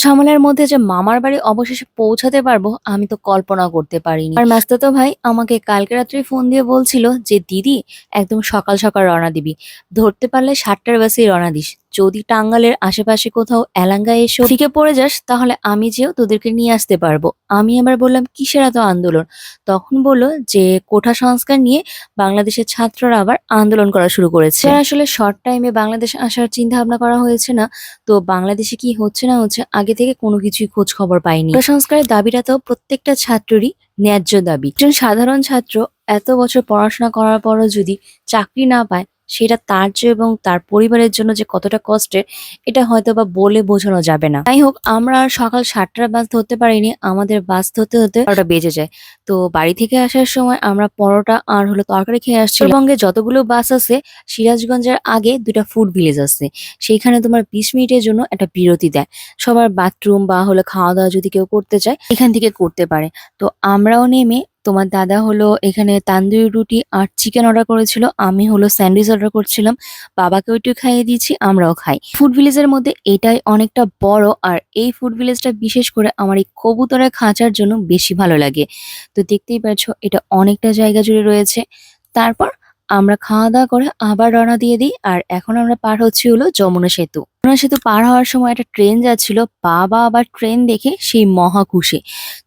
ঝামেলার মধ্যে যে মামার বাড়ি অবশেষে পৌঁছাতে পারব, আমি তো কল্পনা করতে পারিনি। আর মাস্তাতো ভাই আমাকে কালকে রাত্রে ফোন দিয়ে বলছিল যে, দিদি, একদম সকাল সকাল রওনা দিবি। ধরতে পারলে সাতটার বাসেই রওনা দিস। যদি টাঙ্গালের আশেপাশে কোথাও এলাঙ্গা এসে ফিকে পড়ে যাস তাহলে আমি যেও তোদেরকে নিয়ে আসতে পারব। আমি আবার বললাম কিসের এত আন্দোলন? তখন বলল যে কোঠা সংস্কার নিয়ে বাংলাদেশের ছাত্ররা আবার আন্দোলন করা শুরু করেছে। আসলে শর্ট টাইমে বাংলাদেশ আসার চিন্তা ভাবনা করা হয়েছে না। তো বাংলাদেশে কি হচ্ছে না হচ্ছে আগে থেকে কোনো কিছুই খোঁজ খবর পাইনি। সংস্কারের দাবিটা তো প্রত্যেকটা ছাত্ররই ন্যায্য দাবি। একজন সাধারণ ছাত্র এত বছর পড়াশোনা করার পরও যদি চাকরি না পায়, সেটা তার যে এবং তার পরিবারের জন্য যে কতটা কষ্টের, এটা হয়তো বা বলে বোঝানো যাবে না। যাই হোক, আমরা সকাল সাতটার বাস ধরতে পারিনি, আমাদের বাস ধরতে হতে বারোটা বেজে যায়। তো বাড়ি থেকে আসার সময় আমরা পরোটা আর হলো তরকারি খেয়ে আসছি। উত্তরবঙ্গে যতগুলো বাস আছে, সিরাজগঞ্জের আগে দুটা ফুড ভিলেজ আছে। সেইখানে তোমার বিশ মিনিটের জন্য একটা বিরতি দেয়। সবার বাথরুম বা হলো খাওয়া দাওয়া যদি কেউ করতে চায়, এখান থেকে করতে পারে। তো আমরাও নেমে তোমার দাদা হলো এখানে তান্দুরি রুটি আর চিকেন অর্ডার করেছিল, আমি হলো স্যান্ডউইচ অর্ডার করছিলাম বাবাকে একটু খাইয়ে দিয়েছি, আমরাও খাই। ফুড ভিলেজের মধ্যে এটাই অনেকটা বড় আর এই ফুড ভিলেজটা বিশেষ করে আমার এই কবুতরের খাঁচার জন্য বেশি ভালো লাগে। তো দেখতেই পাচ্ছ, এটা অনেকটা জায়গা জুড়ে রয়েছে। তারপর আমরা খাওয়া দাওয়া করে আবার রওনা দিয়ে দিই, আর এখন আমরা পার হচ্ছি হলো যমুনা সেতু। যমুনা সেতু পার হওয়ার সময় একটা ট্রেন যাচ্ছিল বাবা আবার ট্রেন দেখে সেই মহা খুশি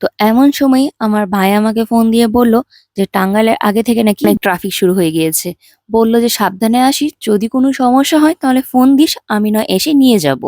তো এমন সময় আমার ভাই আমাকে ফোন দিয়ে বলল যে, টাঙ্গাইলের আগে থেকে নাকি ট্রাফিক শুরু হয়ে গিয়েছে। বলল যে, সাবধানে আসিস, যদি কোনো সমস্যা হয় তাহলে ফোন দিস, আমি নয় এসে নিয়ে যাব।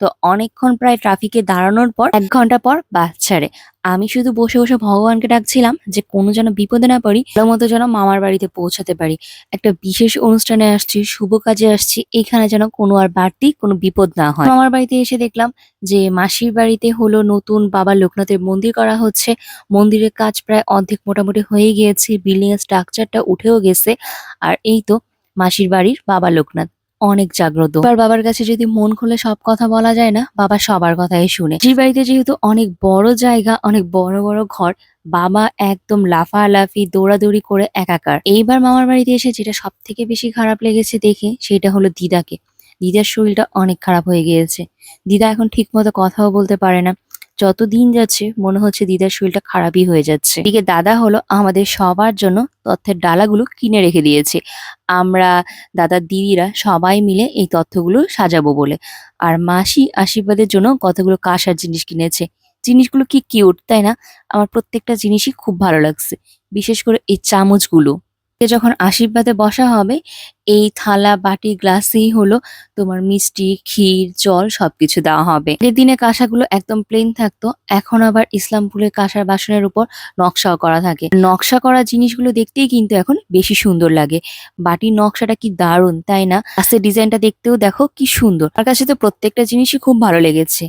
তো অনেকক্ষণ প্রায় ট্রাফিকে দাঁড়ানোর পর, এক ঘণ্টা পর বাস ছাড়ে। আমি শুধু বসে বসে ভগবানকে ডাকছিলাম যে, কোনো যেন বিপদে না পড়ি, ভালো মতো যেন মামার বাড়িতে পৌঁছাতে পারি। একটা বিশেষ অনুষ্ঠানে আসছি, শুভ কাজে আসছি, এখানে যেন কোনো আর বাড়তি কোনো বিপদ না হয়। মামার বাড়িতে এসে দেখলাম যে মাসির বাড়িতে হলো নতুন বাবা লোকনাথের মন্দির করা হচ্ছে। মন্দিরের কাজ প্রায় অর্ধেক মোটামুটি হয়ে গিয়েছে, বিল্ডিং এর স্ট্রাকচারটা উঠেও গেছে। আর এই তো মাসির বাড়ির বাবা লোকনাথ, অনেক জাগ্রত। এবার বাবার কাছে যদি মন খুলে সব কথা বলা যায় না, বাবা সবার কথাই শুনে। মাসির বাড়িতে যেহেতু অনেক বড় জায়গা, অনেক বড় বড় ঘর, বাবা একদম লাফালাফি, দৌড়াদৌড়ি করে একাকার। এইবার মামার বাড়িতে এসে যেটা সব থেকে বেশি খারাপ লেগেছে দেখে, সেটা হলো দিদাকে। দিদার শরীরটা অনেক খারাপ হয়ে গিয়েছে। দিদা এখন ঠিক মতো কথাও বলতে পারে না। যত দিন যাচ্ছে, মনে হচ্ছে দিদার শরীরটা খারাপই হয়ে যাচ্ছে। এদিকে দাদা হলো আমাদের সবার জন্য তথ্যের ডালাগুলো কিনে রেখে দিয়েছে। আমরা দাদার দিদিরা সবাই মিলে এই তথ্যগুলো সাজাবো বলে। আর মাসি আশীর্বাদের জন্য কতগুলো কাঁসার জিনিস কিনেছে। জিনিসগুলো কি কিউট, তাই না? আমার প্রত্যেকটা জিনিসই খুব ভালো লাগছে। বিশেষ করে এই চামচগুলো। যখন আশীর্বাদে বসা হবে এই থালা, বাটি গ্লাসেই হলো তোমার মিষ্টি, ক্ষীর, জল সবকিছু দেওয়া হবে। আগের দিনে কাঁসাগুলো একদম প্লেন থাকতো, এখন আবার ইসলামপুরের কাঁসার বাসনের উপর নকশাও করা থাকে। নকশা করা জিনিসগুলো দেখতেই কিন্তু এখন বেশি সুন্দর লাগে। বাটির নকশাটা কি দারুণ, তাই না? গ্লাসের ডিজাইনটা দেখতেও দেখো কি সুন্দর। আমার কাছে তো প্রত্যেকটা জিনিসই খুব ভালো লেগেছে।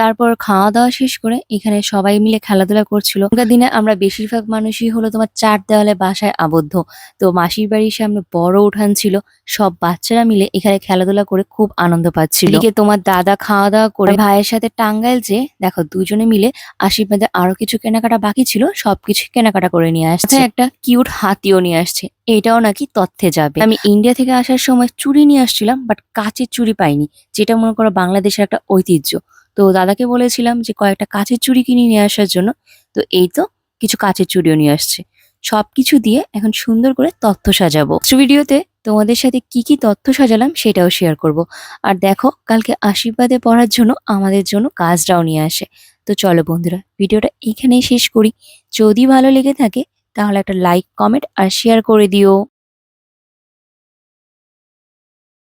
তারপর খাওয়া দাওয়া শেষ করে এখানে সবাই মিলে খেলাধুলা করছিল। এখনকার দিনে আমরা বেশিরভাগ মানুষই হলো তোমার চার দেওয়ালে বাসায় আবদ্ধ। তো মাসির বাড়ির সামনে বড় উঠান ছিল। সব বাচ্চারা মিলে এখানে খেলাধুলা করে খুব আনন্দ পাচ্ছিল। এদিকে তোমার দাদা খাওয়া দাওয়া করে ভাইয়ের সাথে টাঙ্গাইল যে দেখো দুজনে মিলে আশীর্বাদে আরও কিছু কেনাকাটা বাকি ছিল সবকিছু কেনাকাটা করে নিয়ে আসছে। একটা কিউট হাতিও নিয়ে আসছে। এটাও নাকি তথ্যে যাবে। আমি ইন্ডিয়া থেকে আসার সময় চুড়ি নিয়ে আসছিলাম বাট কাচের চুড়ি পাইনি যেটা মনে করো বাংলাদেশের একটা ঐতিহ্য। তো দাদাকে বলেছিলাম যে কয়েকটা কাচের চুড়ি কিনে নিয়ে আসার জন্য। তো এই তো কিছু কাচের চুড়িও নিয়ে আসছে। সবকিছু দিয়ে এখন সুন্দর করে তথ্য সাজাবো। ভিডিওতে তোমাদের সাথে কি কি তথ্য সাজালাম সেটাও শেয়ার করব। আর দেখো, কালকে আশীর্বাদে পড়ার জন্য আমাদের জন্য কাজটাও নিয়ে আসে। তো চলো বন্ধুরা, ভিডিওটা এখানেই শেষ করি। যদি ভালো লেগে থাকে, তাহলে একটা লাইক কমেন্ট আর শেয়ার করে দিও।